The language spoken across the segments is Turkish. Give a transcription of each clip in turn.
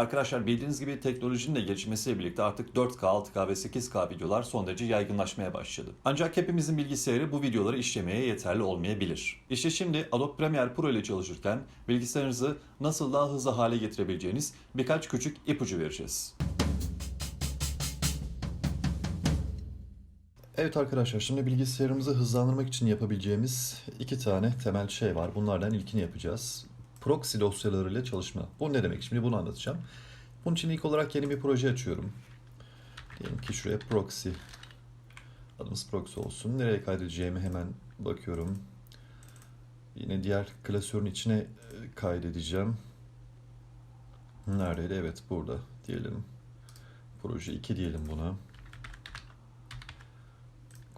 Arkadaşlar bildiğiniz gibi teknolojinin de gelişmesiyle birlikte artık 4K, 6K ve 8K videolar son derece yaygınlaşmaya başladı. Ancak hepimizin bilgisayarı bu videoları işlemeye yeterli olmayabilir. İşte şimdi Adobe Premiere Pro ile çalışırken bilgisayarınızı nasıl daha hızlı hale getirebileceğiniz birkaç küçük ipucu vereceğiz. Evet arkadaşlar şimdi bilgisayarımızı hızlandırmak için yapabileceğimiz iki tane temel şey var. Bunlardan ilkini yapacağız. Proxy dosyalarıyla çalışma. Bu ne demek? Şimdi bunu anlatacağım. Bunun için ilk olarak yeni bir proje açıyorum. Diyelim ki şuraya proxy. Adımız proxy olsun. Nereye kaydedeceğimi hemen bakıyorum. Yine diğer klasörün içine e, kaydedeceğim. Neredeydi? Evet burada diyelim. Proje 2 diyelim buna.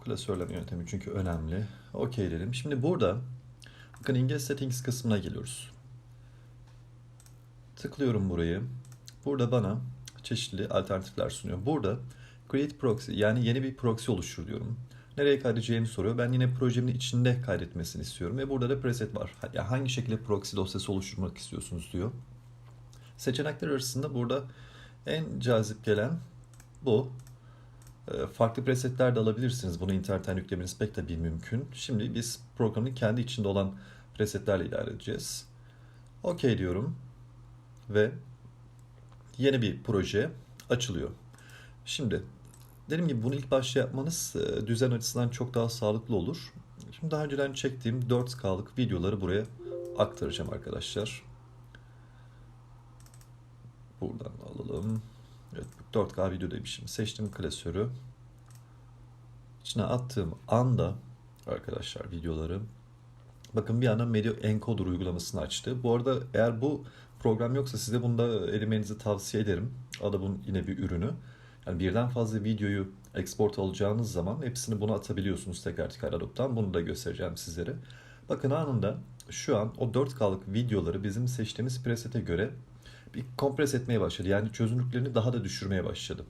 Klasörleme yöntemi çünkü önemli. Okey dedim. Şimdi burada bakın İngiliz Settings kısmına geliyoruz. Tıklıyorum burayı. Burada bana çeşitli alternatifler sunuyor. Burada Create Proxy yani yeni bir proxy oluştur diyorum. Nereye kaydedeceğimi soruyor. Ben yine projemin içinde kaydetmesini istiyorum. Ve burada da preset var. Yani hangi şekilde proxy dosyası oluşturmak istiyorsunuz diyor. Seçenekler arasında burada en cazip gelen bu. Ee, Farklı presetler de alabilirsiniz. Bunu internetten yüklemeniz pek tabii mümkün. Şimdi biz programın kendi içinde olan presetlerle ilerleyeceğiz. OK diyorum. Ve yeni bir proje açılıyor. Şimdi dediğim gibi bunu ilk başta yapmanız e, düzen açısından çok daha sağlıklı olur. Şimdi daha önceden çektiğim 4K'lık videoları buraya aktaracağım arkadaşlar. Buradan alalım. Evet 4K video demişim. Seçtim klasörü. İçine attığım anda arkadaşlar videoları bakın bir anda Media Encoder uygulamasını açtı. Bu arada eğer bu program yoksa size bunu da elemenizi tavsiye ederim. Adobe'un yine bir ürünü. Yani birden fazla videoyu export alacağınız zaman hepsini buna atabiliyorsunuz tekrar tekrar Adobe'dan. Bunu da göstereceğim sizlere. Bakın anında şu an o 4K'lık videoları bizim seçtiğimiz presete göre bir kompres etmeye başladı. Yani çözünürlüklerini daha da düşürmeye başladı.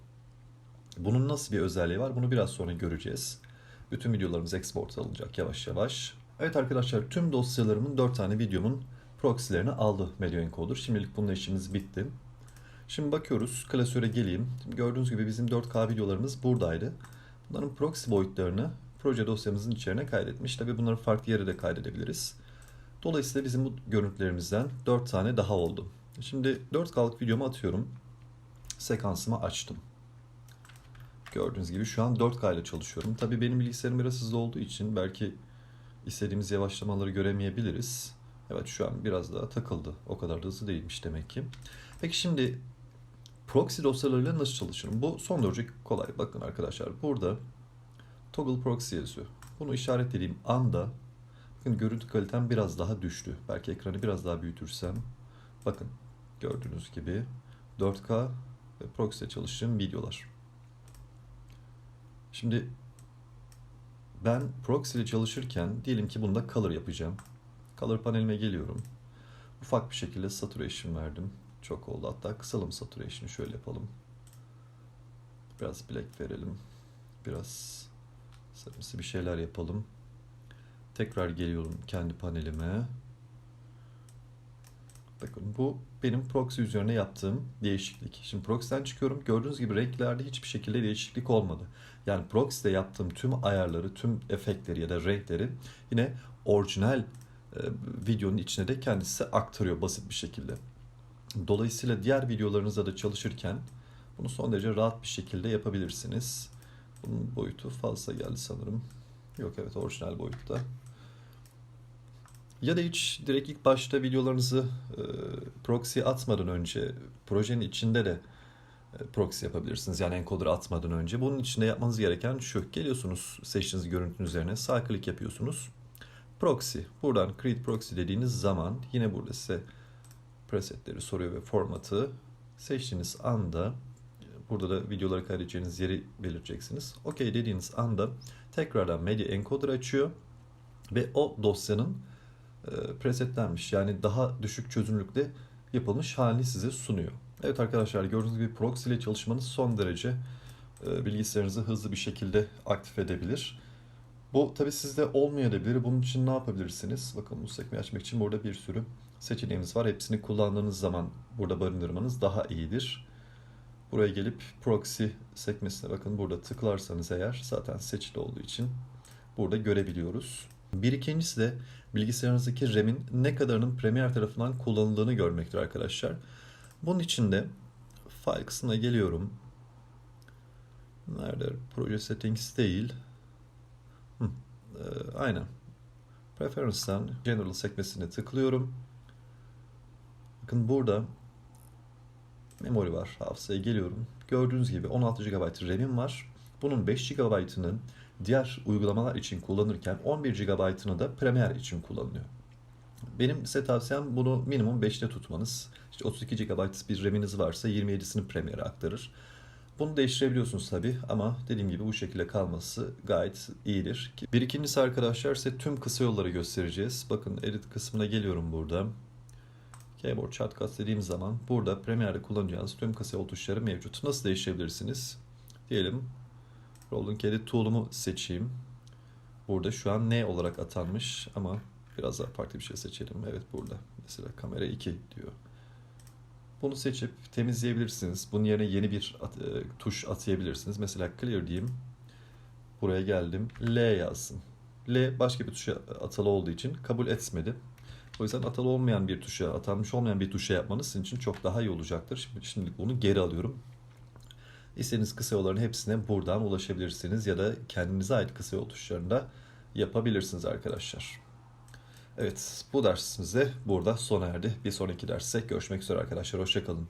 Bunun nasıl bir özelliği var? Bunu biraz sonra göreceğiz. Bütün videolarımız export alınacak yavaş yavaş. Evet arkadaşlar tüm dosyalarımın 4 tane videomun proxy'lerini aldı Media Encoder. Şimdilik bununla işimiz bitti. Şimdi bakıyoruz. Klasöre geleyim. Şimdi gördüğünüz gibi bizim 4K videolarımız buradaydı. Bunların proxy boyutlarını proje dosyamızın içine kaydetmiş. Tabii bunları farklı yere de kaydedebiliriz. Dolayısıyla bizim bu görüntülerimizden 4 tane daha oldu. Şimdi 4K'lık videomu atıyorum. Sekansımı açtım. Gördüğünüz gibi şu an 4K ile çalışıyorum. Tabii benim bilgisayarım biraz hızlı olduğu için belki istediğimiz yavaşlamaları göremeyebiliriz. Evet şu an biraz daha takıldı. O kadar da hızlı değilmiş demek ki. Peki şimdi proxy dosyalarıyla nasıl çalışırım? Bu son derece kolay. Bakın arkadaşlar burada toggle proxy yazıyor. Bunu işaretlediğim anda bakın görüntü kalitem biraz daha düştü. Belki ekranı biraz daha büyütürsem bakın gördüğünüz gibi 4K ve proxy çalıştığım videolar. Şimdi ben proxy ile çalışırken diyelim ki bunda color yapacağım. Color panelime geliyorum. Ufak bir şekilde saturation verdim. Çok oldu. Hatta kısalım saturation'ı şöyle yapalım. Biraz black verelim. Biraz sarımsı bir şeyler yapalım. Tekrar geliyorum kendi panelime. Bakın bu benim proxy üzerine yaptığım değişiklik. Şimdi proxy'den çıkıyorum. Gördüğünüz gibi renklerde hiçbir şekilde değişiklik olmadı. Yani proxy'de yaptığım tüm ayarları, tüm efektleri ya da renkleri yine orijinal videonun içine de kendisi aktarıyor basit bir şekilde. Dolayısıyla diğer videolarınızda da çalışırken bunu son derece rahat bir şekilde yapabilirsiniz. Bunun boyutu fazla geldi sanırım. Yok evet orijinal boyutta. Ya da hiç direkt ilk başta videolarınızı e, proxy atmadan önce projenin içinde de e, proxy yapabilirsiniz. Yani encoder atmadan önce. Bunun içinde yapmanız gereken şu. Geliyorsunuz seçtiğiniz görüntünün üzerine sağ klik yapıyorsunuz. Proxy. Buradan create proxy dediğiniz zaman yine burada size presetleri soruyor ve formatı seçtiğiniz anda burada da videoları kaydedeceğiniz yeri belirteceksiniz. OK dediğiniz anda tekrardan Media Encoder açıyor ve o dosyanın e, presetlenmiş yani daha düşük çözünürlükte yapılmış halini size sunuyor. Evet arkadaşlar gördüğünüz gibi proxy ile çalışmanız son derece e, bilgisayarınızı hızlı bir şekilde aktif edebilir. Bu tabi sizde olmayabilir. Bunun için ne yapabilirsiniz? Bakın bu sekmeyi açmak için burada bir sürü seçeneğimiz var. Hepsini kullandığınız zaman burada barındırmanız daha iyidir. Buraya gelip proxy sekmesine bakın burada tıklarsanız eğer zaten seçili olduğu için burada görebiliyoruz. Bir ikincisi de bilgisayarınızdaki RAM'in ne kadarının Premiere tarafından kullanıldığını görmektir arkadaşlar. Bunun için de file kısmına geliyorum. Nerede? Proje settings değil. E, aynen. Preference'dan General sekmesine tıklıyorum. Bakın burada memory var. Hafızaya geliyorum. Gördüğünüz gibi 16 GB RAM'im var. Bunun 5 GB'ını diğer uygulamalar için kullanırken 11 GB'ını da Premiere için kullanılıyor. Benim size tavsiyem bunu minimum 5'te tutmanız. İşte 32 GB bir RAM'iniz varsa 27'sini Premiere'e aktarır. Bunu değiştirebiliyorsunuz tabi ama dediğim gibi bu şekilde kalması gayet iyidir. Bir ikincisi arkadaşlar size tüm kısa yolları göstereceğiz. Bakın edit kısmına geliyorum burada. Keyboard shortcuts dediğim zaman burada Premiere'de kullanacağınız tüm kısa yol tuşları mevcut. Nasıl değiştirebilirsiniz? Diyelim Rolling Edit Tool'umu seçeyim. Burada şu an ne olarak atanmış ama biraz daha farklı bir şey seçelim. Evet burada. Mesela kamera 2 diyor. Bunu seçip temizleyebilirsiniz. Bunun yerine yeni bir at- e, tuş atayabilirsiniz. Mesela clear diyeyim. Buraya geldim. L yazsın. L başka bir tuşa atalı olduğu için kabul etmedi. O yüzden atalı olmayan bir tuşa, atanmış olmayan bir tuşa yapmanız sizin için çok daha iyi olacaktır. Şimdi, şimdilik bunu geri alıyorum. İstediğiniz kısa yolların hepsine buradan ulaşabilirsiniz ya da kendinize ait kısa yol tuşlarını da yapabilirsiniz arkadaşlar. Evet bu dersimiz de burada sona erdi. Bir sonraki derste görüşmek üzere arkadaşlar. Hoşçakalın.